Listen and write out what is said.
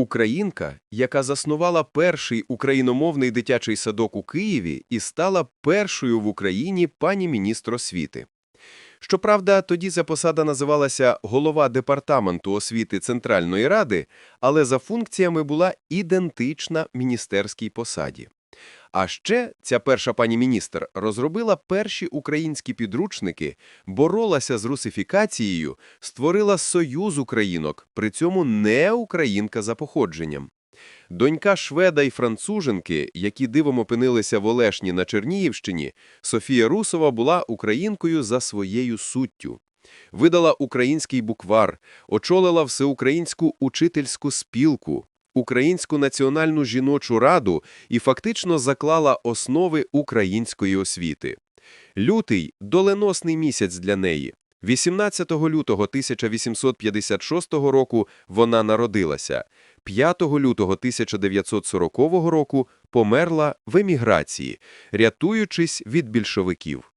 Українка, яка заснувала перший україномовний дитячий садок у Києві і стала першою в Україні пані міністр освіти. Щоправда, тоді ця посада називалася голова департаменту освіти Центральної Ради, але за функціями була ідентична міністерській посаді. А ще ця перша пані міністр розробила перші українські підручники, боролася з русифікацією, створила союз українок, при цьому не українка за походженням. Донька шведа і француженки, які дивом опинилися в Олешні на Чернігівщині, Софія Русова була українкою за своєю суттю. Видала український буквар, очолила всеукраїнську учительську спілку, Українську національну жіночу раду і фактично заклала основи української освіти. Лютий – доленосний місяць для неї. 18 лютого 1856 року вона народилася. 5 лютого 1940 року померла в еміграції, рятуючись від більшовиків.